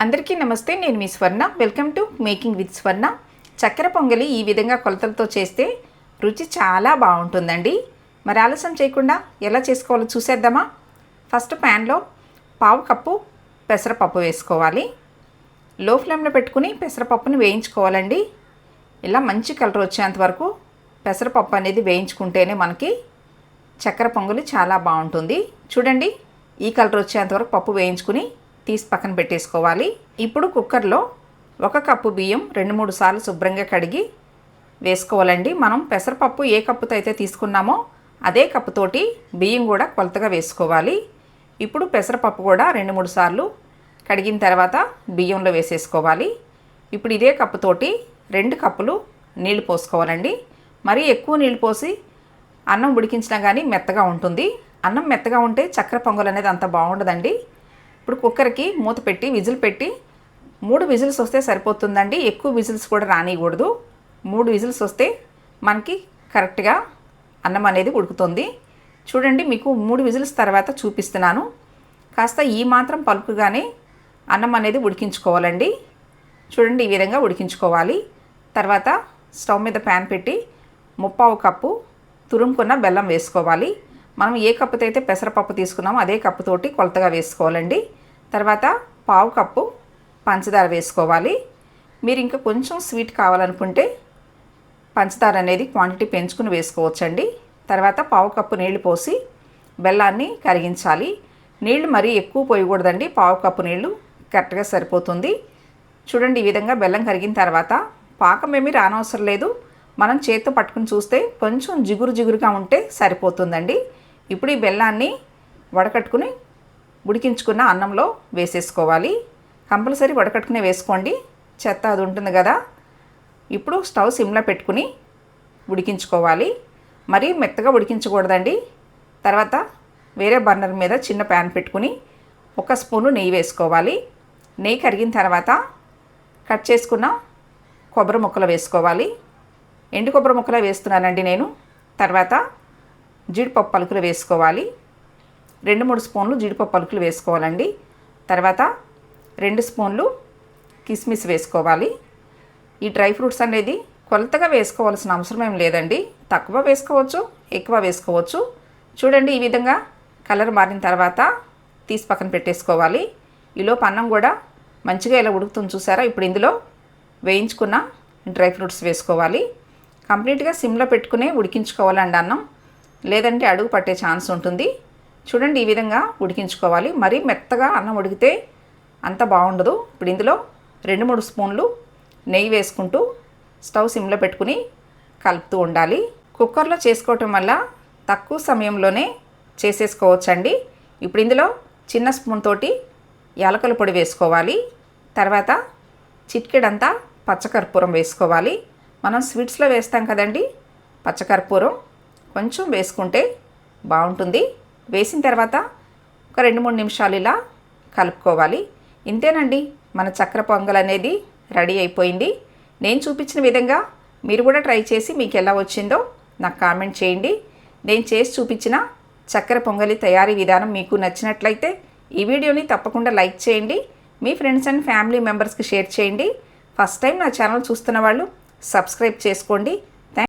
అందరికీ నమస్తే నేను మీ Swarna. Welcome to making with Swarna చక్కెర పొంగలి ఈ విధంగా కొలతలతో చేస్తే రుచి చాలా బాగుంటుందండి. మరి ఆలస్యం చేయకుండా ఎలా చేసుకోవాలో చూసేద్దామా? ఫస్ట్ ప్యాన్లో పావు కప్పు పెసరపప్పు వేసుకోవాలి. లో ఫ్లేమ్లో పెట్టుకుని పెసరపప్పుని వేయించుకోవాలండి. ఇలా మంచి కలర్ వచ్చేంత వరకు పెసరపప్పు అనేది వేయించుకుంటేనే మనకి చక్కెర పొంగలి చాలా బాగుంటుంది. చూడండి ఈ కలర్ వచ్చేంత వరకు పప్పు వేయించుకుని తీసి పక్కన పెట్టేసుకోవాలి. ఇప్పుడు కుక్కర్లో ఒక కప్పు బియ్యం రెండు మూడు సార్లు శుభ్రంగా కడిగి వేసుకోవాలండి. మనం పెసరపప్పు ఏ కప్పుతో అయితే తీసుకున్నామో అదే కప్పుతోటి బియ్యం కూడా కొలతగా వేసుకోవాలి. ఇప్పుడు పెసరపప్పు కూడా రెండు మూడు సార్లు కడిగిన తర్వాత బియ్యంలో వేసేసుకోవాలి. ఇప్పుడు ఇదే కప్పుతోటి రెండు కప్పులు నీళ్ళు పోసుకోవాలండి. మరీ ఎక్కువ నీళ్ళు పోసి అన్నం ఉడికించినా కానీ మెత్తగా ఉంటుంది. అన్నం మెత్తగా ఉంటే చక్కెర పొంగల్ అనేది అంత బాగుండదండి. ఇప్పుడు కుక్కర్కి మూత పెట్టి విజిల్ పెట్టి మూడు విజిల్స్ వస్తే సరిపోతుందండి. ఎక్కువ విజిల్స్ కూడా రానియకూడదు. మూడు విజిల్స్ వస్తే మనకి కరెక్ట్గా అన్నం అనేది ఉడుకుతుంది. చూడండి మీకు మూడు విజిల్స్ తర్వాత చూపిస్తున్నాను. కాస్త ఈ మాత్రం పలుకుగానే అన్నం అనేది ఉడికించుకోవాలండి. చూడండి ఈ విధంగా ఉడికించుకోవాలి. తర్వాత స్టవ్ మీద ప్యాన్ పెట్టి ముప్పావు కప్పు తురుముకున్న బెల్లం వేసుకోవాలి. మనం ఏ కప్పుతో అయితే పెసరపప్పు తీసుకున్నామో అదే కప్పుతోటి కొలతగా వేసుకోవాలండి. తర్వాత పావు కప్పు పంచదార వేసుకోవాలి. మీరు ఇంకా కొంచెం స్వీట్ కావాలనుకుంటే పంచదార అనేది క్వాంటిటీ పెంచుకుని వేసుకోవచ్చండి. తర్వాత పావు కప్పు నీళ్ళు పోసి బెల్లాన్ని కరిగించాలి. నీళ్ళు మరీ ఎక్కువ పోయకూడదండి. పావు కప్పు నీళ్ళు కరెక్ట్గా సరిపోతుంది. చూడండి ఈ విధంగా బెల్లం కరిగిన తర్వాత పాకం ఏమీ రానవసరం లేదు. మనం చేత్తో పట్టుకుని చూస్తే కొంచెం జిగురు జిగురుగా ఉంటే సరిపోతుందండి. ఇప్పుడు ఈ బెల్లాన్ని వడకట్టుకుని ఉడికించుకున్న అన్నంలో వేసేసుకోవాలి. కంపల్సరీ వడకట్టుకునే వేసుకోండి. చెత్త అది ఉంటుంది కదా. ఇప్పుడు స్టవ్ సిమ్లో పెట్టుకుని ఉడికించుకోవాలి. మరీ మెత్తగా ఉడికించకూడదండి. తర్వాత వేరే బర్నర్ మీద చిన్న ప్యాన్ పెట్టుకుని ఒక స్పూను నెయ్యి వేసుకోవాలి. నెయ్యి కరిగిన తర్వాత కట్ చేసుకున్న కొబ్బరి ముక్కలు వేసుకోవాలి. ఎండు కొబ్బరి ముక్కలు వేస్తున్నానండి నేను. తర్వాత జీడిపప్పు పలుకులు వేసుకోవాలి. రెండు మూడు స్పూన్లు జీడిపప్పు పలుకులు వేసుకోవాలండి. తర్వాత రెండు స్పూన్లు కిస్మిస్ వేసుకోవాలి. ఈ డ్రై ఫ్రూట్స్ అనేది కొలతగా వేసుకోవాల్సిన అవసరం ఏం లేదండి. తక్కువ వేసుకోవచ్చు ఎక్కువ వేసుకోవచ్చు. చూడండి ఈ విధంగా కలర్ మారిన తర్వాత తీసి పక్కన పెట్టేసుకోవాలి. ఈలోపు అన్నం కూడా మంచిగా ఇలా ఉడుకుతుంది చూసారా? ఇప్పుడు ఇందులో వేయించుకున్న డ్రై ఫ్రూట్స్ వేసుకోవాలి. కంప్లీట్గా సిమ్లో పెట్టుకునే ఉడికించుకోవాలండి అన్నం. లేదంటే అడుగు పట్టే ఛాన్స్ ఉంటుంది. చూడండి ఈ విధంగా ఉడికించుకోవాలి. మరీ మెత్తగా అన్నం ఉడికితే అంత బాగుండదు. ఇప్పుడు ఇందులో రెండు మూడు స్పూన్లు నెయ్యి వేసుకుంటూ స్టవ్ సిమ్లో పెట్టుకుని కలుపుతూ ఉండాలి. కుక్కర్లో చేసుకోవటం వల్ల తక్కువ సమయంలోనే చేసేసుకోవచ్చండి. ఇప్పుడు ఇందులో చిన్న స్పూన్ తోటి యాలకల పొడి వేసుకోవాలి. తర్వాత చిట్కెడంతా పచ్చకర్పూరం వేసుకోవాలి. మనం స్వీట్స్లో వేస్తాం కదండి పచ్చకర్పూరం కొంచెం వేసుకుంటే బాగుంటుంది. వేసిన తర్వాత ఒక రెండు మూడు నిమిషాలు ఇలా కలుపుకోవాలి. ఇంతేనండి మన చక్కెర పొంగల్ అనేది రెడీ అయిపోయింది. నేను చూపించిన విధంగా మీరు కూడా ట్రై చేసి మీకు ఎలా వచ్చిందో నాకు కామెంట్ చేయండి. నేను చేసి చూపించిన చక్కెర పొంగలి తయారీ విధానం మీకు నచ్చినట్లయితే ఈ వీడియోని తప్పకుండా లైక్ చేయండి. మీ ఫ్రెండ్స్ అండ్ ఫ్యామిలీ మెంబర్స్కి షేర్ చేయండి. ఫస్ట్ టైం నా ఛానల్ చూస్తున్న వాళ్ళు సబ్స్క్రైబ్ చేసుకోండి.